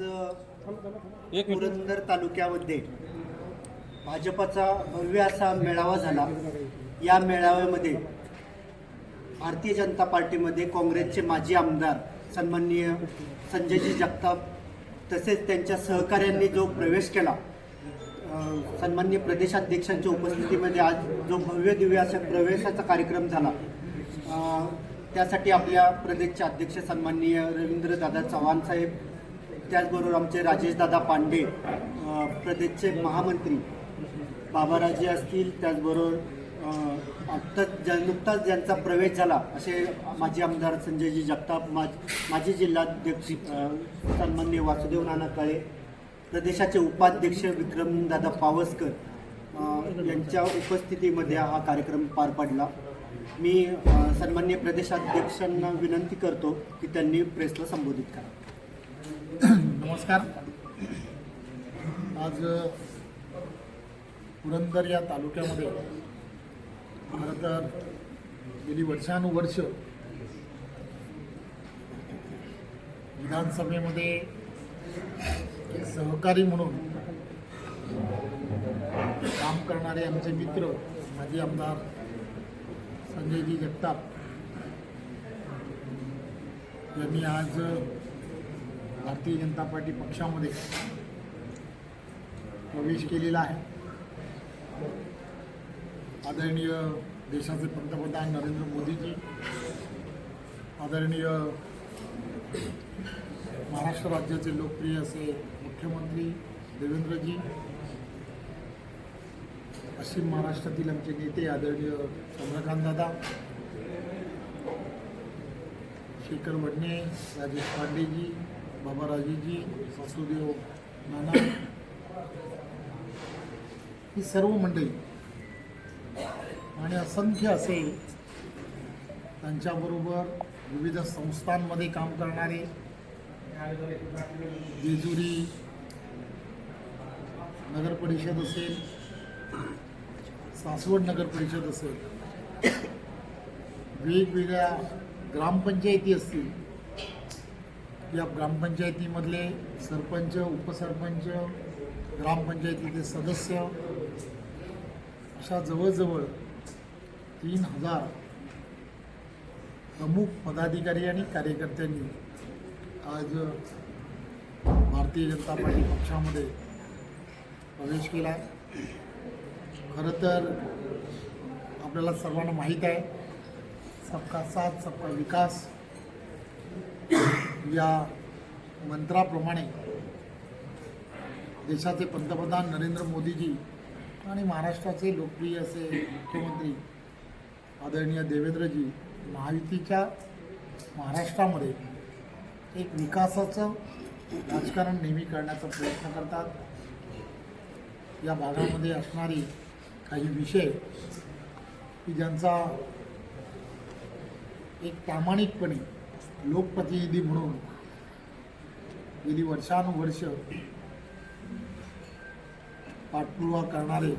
आज पुरंदर तालुक्यामध्ये भाजपाचा भव्य असा मेळावा झाला. या मेळाव्यामध्ये भारतीय जनता पार्टीमध्ये काँग्रेसचे माजी आमदार सन्माननीय संजयजी जगताप तसेच त्यांच्या सहकाऱ्यांनी जो प्रवेश केला अ, सन्माननीय प्रदेशाध्यक्षांच्या उपस्थितीमध्ये आज जो भव्य दिव्य असा प्रवेशाचा कार्यक्रम झाला. त्यासाठी आपल्या प्रदेशचे अध्यक्ष सन्माननीय रवींद्रदादा चव्हाण साहेब त्याचबरोबर आमचे राजेशदादा पांडे प्रदेशचे महामंत्री बाबाराजे असतील त्याचबरोबर आत्ताच ज्या नुकताच ज्यांचा प्रवेश झाला असे माजी आमदार संजयजी जगताप माज माजी जिल्हाध्यक्ष सन्मान्य सन्माननीय वासुदेव नाना काळे प्रदेशाचे उपाध्यक्ष विक्रमदादा पावसकर यांच्या उपस्थितीमध्ये हा कार्यक्रम पार पडला. मी सन्मान्य सन्माननीय प्रदेशाध्यक्षांना विनंती करतो की त्यांनी प्रेसला संबोधित करा. नमस्कार. आज पुरंदर या तालुक्यामध्ये खरं तर गेली वर्षानुवर्ष विधानसभेमध्ये सहकारी म्हणून काम करणारे आमचे मित्र माजी आमदार संजयजी जगताप यांनी आज भारतीय जनता पार्टी पक्षामध्ये प्रवेश केलेला आहे. आदरणीय देशाचे पंतप्रधान नरेंद्र मोदीजी आदरणीय महाराष्ट्र राज्याचे लोकप्रिय असे मुख्यमंत्री देवेंद्रजी पश्चिम महाराष्ट्रातील आमचे नेते आदरणीय चंद्रकांत दादा शेखर वडणे राजेश पांडेजी बाबाराजेजी वासुदेव नाना ही सर्व मंडळी आणि असंख्य असे त्यांच्याबरोबर विविध संस्थांमध्ये काम करणारे जेजुरी नगर परिषद असेल सासवड नगर परिषद असेल वेगवेगळ्या ग्रामपंचायती असतील या ग्रामपंचायतीमधले सरपंच उपसरपंच ग्रामपंचायतीचे सदस्य अशा जवळजवळ तीन हजार प्रमुख पदाधिकारी आणि कार्यकर्त्यांनी आज भारतीय जनता पार्टी पक्षामध्ये प्रवेश केला. आहे खरं तर आपल्याला सर्वांना माहीत आहे सबका साथ सबका विकास या मंत्राप्रमाणे देशाचे पंतप्रधान नरेंद्र मोदीजी आणि महाराष्ट्राचे लोकप्रिय असे मुख्यमंत्री आदरणीय देवेंद्रजी महायुतीच्या महाराष्ट्रामध्ये एक विकासाचं राजकारण नेहमी करण्याचा प्रयत्न करतात. या भागामध्ये असणारी काही विषय की ज्यांचा एक प्रामाणिकपणे लोकप्रतिनिधी म्हणून गेली वर्षानुवर्ष पाठपुरावा करणारे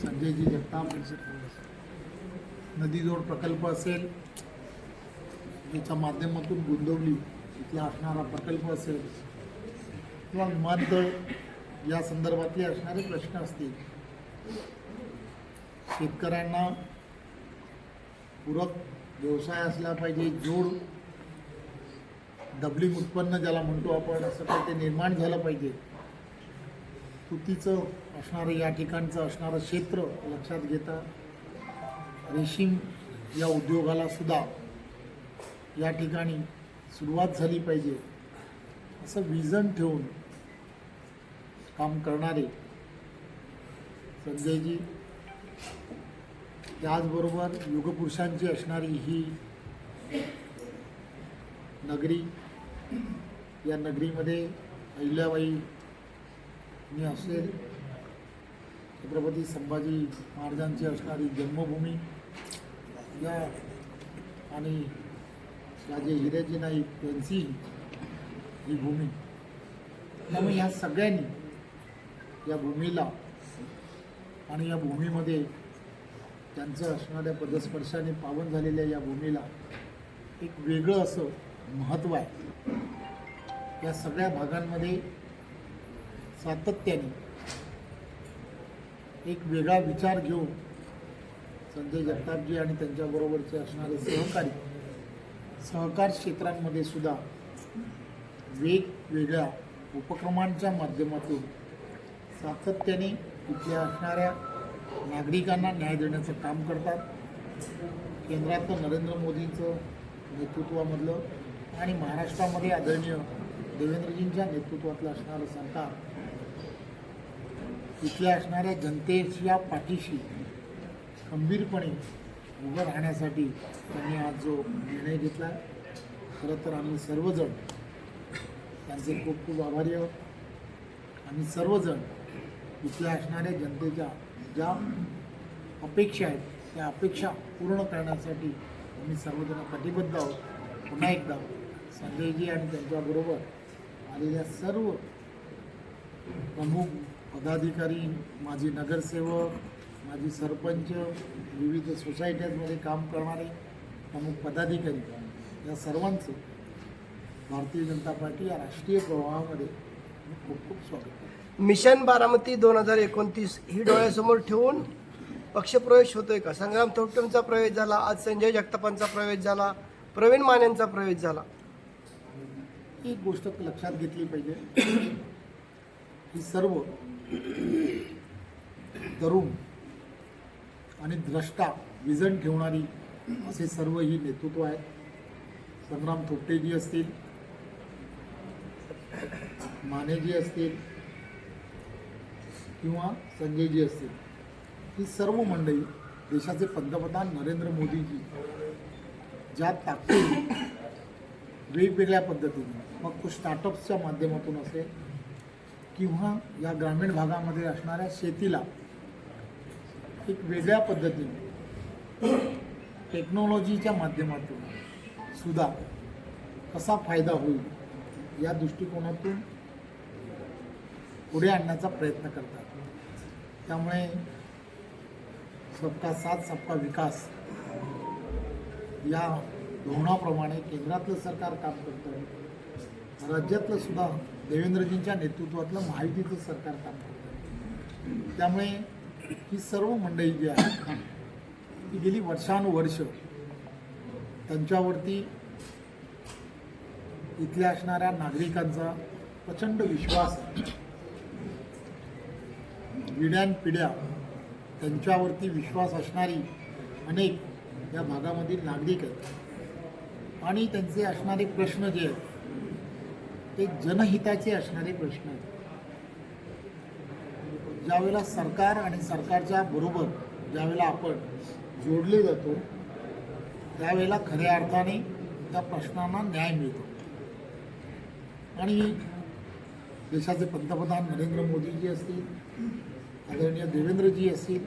संजयजी जगताप नदीजोड प्रकल्प असेल त्याच्या माध्यमातून गुंतवली इथे असणारा प्रकल्प असेल किंवा विमानतळ या संदर्भातले असणारे प्रश्न असतील शेतकऱ्यांना पूरक व्यवसाय असला पाहिजे जोड डबलिंग उत्पन्न ज्याला म्हणतो आपण असं काही ते निर्माण झालं पाहिजे. तुतीचं असणारं या ठिकाणचं असणारं क्षेत्र लक्षात घेता. रेशीम या उद्योगाला सुद्धा या ठिकाणी सुरुवात झाली पाहिजे. असं विजन ठेवून काम करणारे संजयजी त्याचबरोबर युगपुरुषांची असणारी ही नगरी या नगरीमध्ये अहिल्याबाई मी असेल छत्रपती संभाजी महाराजांची असणारी जन्मभूमी या आणि राजे हिराजी नाईक यांची ही भूमी. त्यामुळे ह्या सगळ्यांनी या भूमीला आणि या भूमीमध्ये त्यांचं असणाऱ्या पदस्पर्शाने पावन झालेल्या या भूमीला एक वेगळं असं महत्त्व आहे. या सगळ्या भागांमध्ये सातत्याने एक वेगळा विचार घेऊन संजय जगतापजी आणि त्यांच्याबरोबरचे असणारे सहकारी सहकार क्षेत्रांमध्ये सुद्धा वेगवेगळ्या उपक्रमांच्या माध्यमातून सातत्याने इथल्या असणाऱ्या नागरिकांना न्याय देण्याचं काम करतात. केंद्रातलं नरेंद्र मोदींचं नेतृत्वामधलं आणि महाराष्ट्रामध्ये आदरणीय देवेंद्रजींच्या नेतृत्वातलं असणारं सरकार इथल्या असणाऱ्या जनतेच्या पाठीशी खंबीरपणे उभं राहण्यासाठी त्यांनी आज जो निर्णय घेतला खरं तर आम्ही सर्वजण त्यांचे खूप खूप आभारी आहोत. आम्ही सर्वजण इथल्या असणाऱ्या जनतेच्या ज्या अपेक्षा आहेत त्या अपेक्षा पूर्ण करण्यासाठी आम्ही सर्वजण कटिबद्ध आहोत. पुन्हा एकदा संजयजी आणि त्यांच्याबरोबर आलेल्या सर्व प्रमुख पदाधिकारी माजी नगरसेवक माजी सरपंच विविध सोसायट्यांमध्ये काम करणारे प्रमुख पदाधिकारी या सर्वांचं भारतीय जनता पार्टी या राष्ट्रीय प्रवाहामध्ये खूप खूप स्वागत करतो. मिशन बारामती दोन हजार एकोणतीस ही डोळ्यासमोर ठेवून पक्षप्रवेश होतोय का? संग्राम थोपटेंचा प्रवेश झाला आज संजय जगतापांचा प्रवेश झाला प्रवीण मानेंचा प्रवेश झाला. एक गोष्ट लक्षात घेतली पाहिजे. ही सर्व तरुण आणि द्रष्टा विजन ठेवणारी असे सर्व ही नेतृत्व आहेत. संग्राम थोपटेजी असतील मानेजी असतील किंवा संजयजी असतील ही सर्व मंडळी देशाचे पंतप्रधान नरेंद्र मोदीजी ज्या ताकदीने वेगवेगळ्या पद्धतीने. मग तो स्टार्टअप्सच्या माध्यमातून असेल किंवा या ग्रामीण भागामध्ये असणाऱ्या शेतीला एक वेगळ्या पद्धतीने टेक्नॉलॉजीच्या माध्यमातून सुद्धा कसा फायदा होईल या दृष्टिकोनातून पुढे आणण्याचा प्रयत्न करतात. त्यामुळे सबका साथ सबका विकास या धोरणाप्रमाणे केंद्रातलं सरकार काम करतं राज्यातलं सुद्धा देवेंद्रजींच्या नेतृत्वातलं महायुतीचं सरकार काम करतं त्यामुळे ही सर्व मंडळी जी आहे ती गेली वर्षानुवर्ष त्यांच्यावरती इथल्या असणाऱ्या नागरिकांचा प्रचंड विश्वास पिढ्या त्यांच्यावरती विश्वास असणारी अनेक या भागामधील नागरिक आहेत. आणि त्यांचे असणारे प्रश्न जे आहेत ते जनहिताचे असणारे प्रश्न आहेत. ज्यावेळेला सरकार आणि सरकारच्या बरोबर ज्यावेळेला आपण जोडले जातो त्यावेळेला खऱ्या अर्थाने त्या प्रश्नांना न्याय मिळतो. आणि देशाचे पंतप्रधान नरेंद्र मोदीजी असतील आदरणीय देवेंद्रजी असतील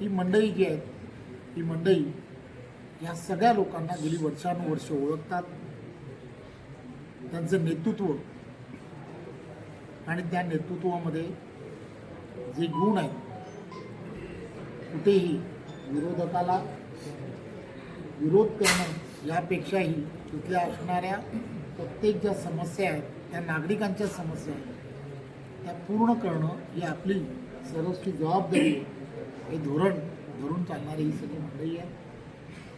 ही मंडळी जी आहेत ही मंडळी या सगळ्या लोकांना गेली वर्षानुवर्ष ओळखतात. त्यांचं नेतृत्व. आणि त्या नेतृत्वामध्ये जे गुण आहेत कुठेही विरोधकाला विरोध करणं यापेक्षाही तिथल्या असणाऱ्या प्रत्येक ज्या समस्या आहेत त्या नागरिकांच्या समस्या आहेत त्या पूर्ण करणं ही आपली सर्वस्वी जबाबदारी आहे. हे धोरण धरून चालणारी ही सगळी मंडळी आहे.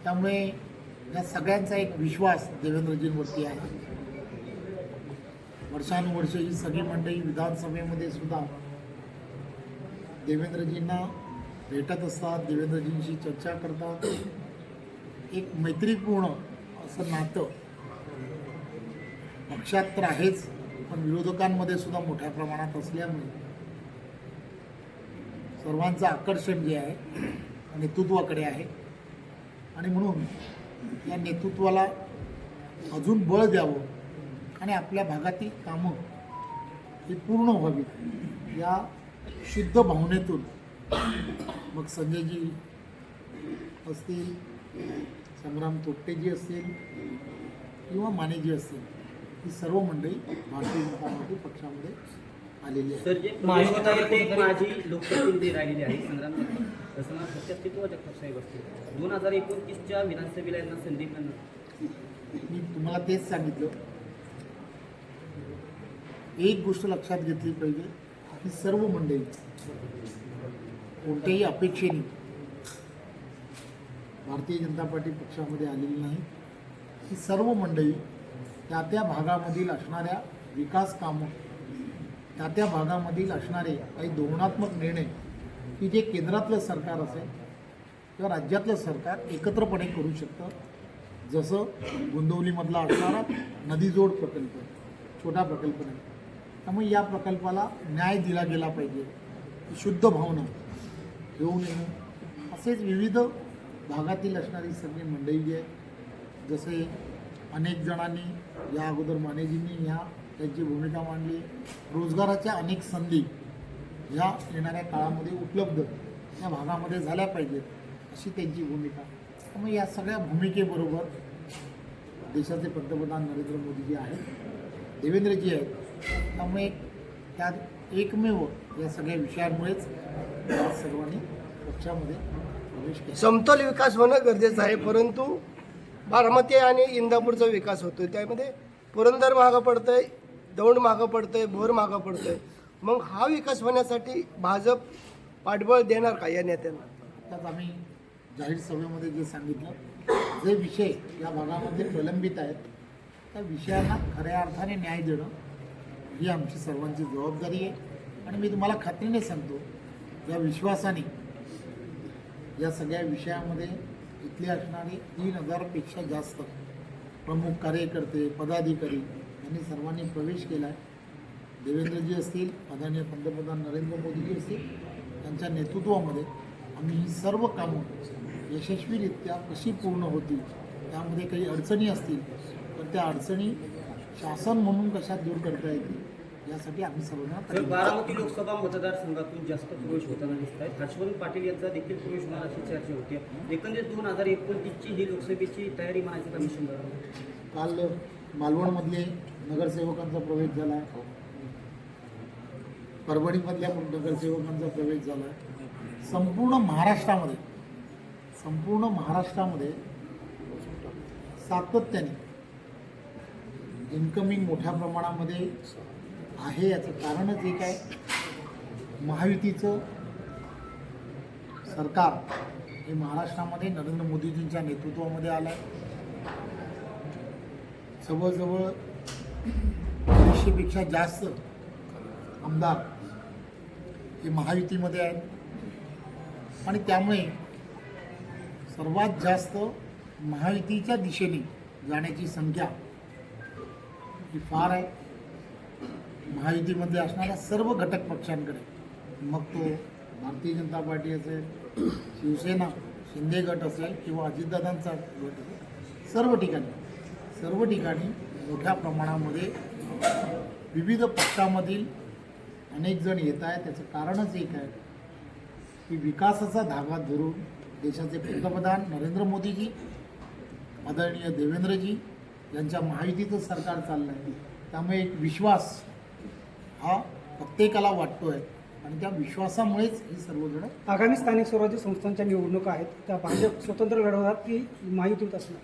त्यामुळे या सगळ्यांचा एक विश्वास देवेंद्रजींवरती आहे. वर्षानुवर्ष ही सगळी मंडळी विधानसभेमध्ये सुद्धा देवेंद्रजींना भेटत असतात देवेंद्रजींशी चर्चा करतात. एक मैत्रीपूर्ण असं नातं पक्षात तर आहेच पण विरोधकांमध्ये सुद्धा मोठ्या प्रमाणात असल्यामुळे सर्वांचं आकर्षण जे आहे नेतृत्वाकडे आहे. आणि म्हणून या नेतृत्वाला अजून बळ द्यावं आणि आपल्या भागातील कामं ही पूर्ण व्हावीत. या शुद्ध भावनेतून मग संजयजी असतील संग्राम तोट्टेजी असतील किंवा मानेजी असतील ही सर्व मंडळी भारतीय जनता पार्टी पक्षामध्ये आलेली आहे. सर जे माझी लोकप्रतिनिधी राहिलेली आहे संग्राम संग्राम सत्यात किती जगताप साहेब असतील दोन हजार एकोणतीसच्या विधानसभेला यांना संधी मिळणार मी तुम्हाला तेच सांगितलं. एक गोष्ट लक्षात घेतली पाहिजे की सर्व मंडळी कोणत्याही अपेक्षेने भारतीय जनता पार्टी पक्षामध्ये आलेली नाही. ही सर्व मंडळी त्या त्या भागामधील असणाऱ्या विकास कामं त्या त्या भागामधील असणारे काही धोरणात्मक निर्णय की जे केंद्रातलं सरकार असेल किंवा राज्यातलं सरकार एकत्रपणे करू शकतं. जसं गोंदवलीमधला असणारा नदीजोड प्रकल्प छोटा प्रकल्प नाही. त्यामुळे या प्रकल्पाला न्याय दिला गेला पाहिजे. शुद्ध भावना घेऊन येणं असेच विविध भागातील असणारी सगळी मंडळी जी आहे जसे अनेक जणांनी या अगोदर मानेजींनी ह्या त्यांची भूमिका मांडली. रोजगाराच्या अनेक संधी ह्या येणाऱ्या काळामध्ये उपलब्ध या भागामध्ये झाल्या पाहिजेत अशी त्यांची भूमिका. त्यामुळे या सगळ्या भूमिकेबरोबर देशाचे पंतप्रधान नरेंद्र मोदीजी आहेत देवेंद्रजी आहेत. त्यामुळे त्यात एकमेव या सगळ्या विषयांमुळेच सर्वांनी पक्षामध्ये प्रवेश केला. समतोल विकास होणं गरजेचं आहे परंतु बारामती आणि इंदापूरचा विकास होतो त्यामध्ये पुरंदर मागं पडतंय दौंड मागं पडतंय भोर मागं पडतंय. मग हा विकास होण्यासाठी भाजप पाठबळ देणार का या नेत्यांना? त्यात आम्ही जाहीर सभेमध्ये जे सांगितलं जे विषय या भागामध्ये प्रलंबित आहेत त्या विषयांना खऱ्या अर्थाने न्याय देणं ही आमची सर्वांची जबाबदारी आहे. आणि मी तुम्हाला खात्रीने सांगतो या विश्वासाने या सगळ्या विषयामध्ये इथली असणारी तीन हजारपेक्षा जास्त प्रमुख कार्यकर्ते पदाधिकारी यांनी सर्वांनी प्रवेश केला आहे देवेंद्रजी असतील आदरणीय पंतप्रधान नरेंद्र मोदीजी असतील त्यांच्या नेतृत्वामध्ये आम्ही ही सर्व कामं यशस्वीरित्या कशी पूर्ण होतील त्यामध्ये काही अडचणी असतील तर त्या अडचणी शासन म्हणून कशा दूर करता येतील यासाठी आम्ही सर्वांना बारामती लोकसभा मतदारसंघातून जास्त प्रवेश होताना दिसत आहेत हर्षवर्धन पाटील यांचा देखील प्रवेश होणार अशी चर्चा होती एकंदरीत दोन हजार एकोणतीसची ही लोकसभेची तयारी म्हणायची कमिशन काल मालवणमधले नगरसेवकांचा प्रवेश झाला आहे परभणीमधल्या नगरसेवकांचा प्रवेश झाला आहे संपूर्ण महाराष्ट्रामध्ये संपूर्ण महाराष्ट्रामध्ये सातत्याने इन्कमिंग मोठ्या प्रमाणामध्ये आहे याचं कारणच एक आहे. महायुतीचं सरकार हे महाराष्ट्रामध्ये नरेंद्र मोदीजींच्या नेतृत्वामध्ये आलं आहे जवळजवळ दीडशेपेक्षा जास्त आमदार हे महायुतीमध्ये आहेत. आणि त्यामुळे सर्वात जास्त महायुतीच्या दिशेने जाण्याची संख्या ही फार आहे. महायुतीमध्ये असणाऱ्या सर्व घटक पक्षांकडे मग तो भारतीय जनता पार्टी असेल शिवसेना शिंदे गट असेल किंवा अजितदादांचा गट असेल सर्व ठिकाणी सर्व ठिकाणी मोठ्या प्रमाणामध्ये विविध पक्षामधील अनेक जण येत आहेत. त्याचं कारणच एक आहे की विकासाचा धागा धरून देशाचे पंतप्रधान नरेंद्र मोदीजी आदरणीय देवेंद्रजी यांच्या महायुतीचं सरकार चाललं आहे त्यामुळे एक विश्वास हा प्रत्येकाला वाटतो आहे आणि त्या विश्वासामुळेच ही सर्वजण आगामी स्थानिक स्वराज्य संस्थांच्या निवडणुका आहेत. त्या भाजप स्वतंत्र लढवणार की माहितीत असणार?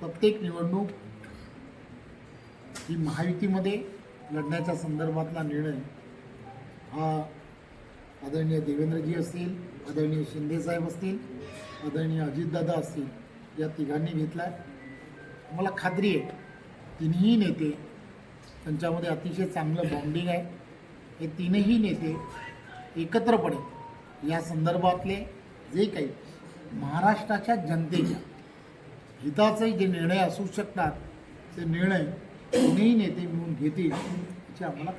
प्रत्येक निवडणूक ही महायुतीमध्ये लढण्याच्या संदर्भातला निर्णय हा आदरणीय देवेंद्रजी असतील आदरणीय शिंदेसाहेब असतील आदरणीय अजितदादा असतील या तिघांनी घेतला आहे मला खात्री आहे तिन्ही नेते त्यांच्यामध्ये अतिशय चांगलं बॉन्डिंग आहे. हे तीनही नेते एकत्रपणे या संदर्भातले जे काही महाराष्ट्राच्या जनतेच्या हिताचे जे निर्णय असू शकतात ते निर्णय कोणीही नेते मिळून घेतील याची आम्हाला